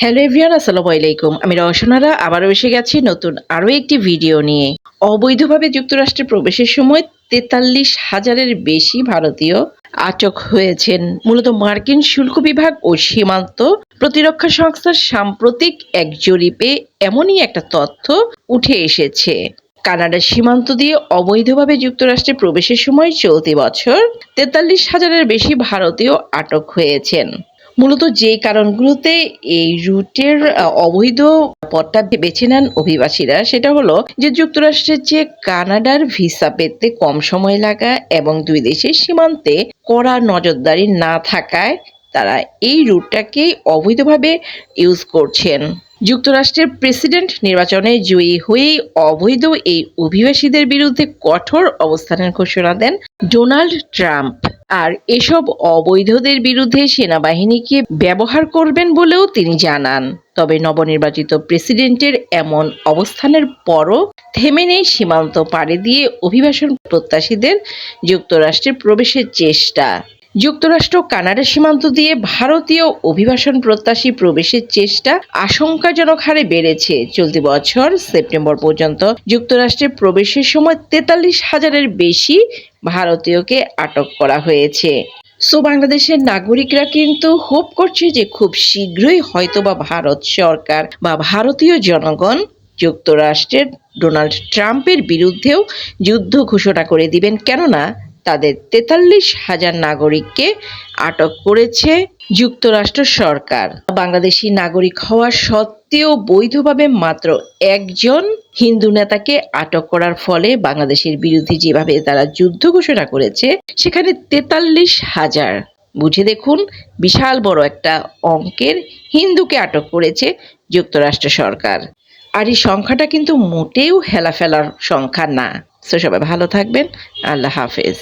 Hello everyone আসসালামু আলাইকুম। আমি রওশনারা, আবারও এসে গেছি নতুন আরও একটি ভিডিও নিয়ে। অবৈধভাবে যুক্তরাষ্ট্রে প্রবেশের সময় তেতাল্লিশ হাজারের বেশি ভারতীয় আটক হয়েছেন। মূলত মার্কিন শুল্ক বিভাগ ও সীমান্ত প্রতিরক্ষা সংস্থার সাম্প্রতিক এক জরিপে এমনই একটা তথ্য উঠে এসেছে। কানাডার সীমান্ত দিয়ে অবৈধভাবে যুক্তরাষ্ট্রে প্রবেশের সময় চলতি বছর তেতাল্লিশ হাজারের বেশি ভারতীয় আটক হয়েছেন। মূলত যে কারণগুলোতে এই রুটের অবৈধ পথটা বেছে নেন অভিবাসীরা, সেটা হলো যে যুক্তরাষ্ট্রের যে কানাডার ভিসা পেতে কম সময় লাগা এবং দুই দেশের সীমান্তে কড়া নজরদারি না থাকায় তারা এই রুটটাকে অবৈধভাবে ইউজ করছেন। যুক্তরাষ্ট্রের প্রেসিডেন্ট নির্বাচনে জয়ী হয়েই অবৈধ এই অভিবাসীদের বিরুদ্ধে কঠোর অবস্থানের ঘোষণা দেন ডোনাল্ড ট্রাম্প। আর এসব অবৈধদের বিরুদ্ধে সেনাবাহিনীকে ব্যবহার করবেন বলেও তিনি জানান। তবে নবনির্বাচিত প্রেসিডেন্টের এমন অবস্থানের পরও থেমে নেই সীমান্ত পাড়ি দিয়ে অভিবাসন প্রত্যাশীদের যুক্তরাষ্ট্রে প্রবেশের চেষ্টা। যুক্তরাষ্ট্র, কানাডা সীমান্ত দিয়ে ভারতীয় অভিবাসন প্রত্যাশী প্রবেশের চেষ্টা আশঙ্কাজনক হারে বেড়েছে। চলতি বছর সেপ্টেম্বর পর্যন্ত যুক্তরাষ্ট্রে প্রবেশের সময় তেতাল্লিশ হাজারের বেশি ভারতীয়কে আটক করা হয়েছে। সো, বাংলাদেশের নাগরিকরা কিন্তু হোপ করছে যে খুব শীঘ্রই হয়তোবা ভারত সরকার বা ভারতীয় জনগণ যুক্তরাষ্ট্রের ডোনাল্ড ট্রাম্পের বিরুদ্ধেও যুদ্ধ ঘোষণা করে দিবেন। কেননা তাদের তেতাল্লিশ হাজার নাগরিককে আটক করেছে যুক্তরাষ্ট্র সরকার। বাংলাদেশি নাগরিক হওয়া সত্ত্বেও বৈধভাবে মাত্র একজন হিন্দু নেতাকে আটক করার ফলে বাংলাদেশের বিরুদ্ধে যেভাবে তারা যুদ্ধ ঘোষণা করেছে, সেখানে তেতাল্লিশ হাজার। বুঝে দেখুন, বিশাল বড় একটা অঙ্কের হিন্দুকে আটক করেছে যুক্তরাষ্ট্র সরকার। আর এই সংখ্যাটা কিন্তু মোটেও হেলাফেলার সংখ্যা না। সো সবাই ভালো থাকবেন, আল্লাহ হাফেজ।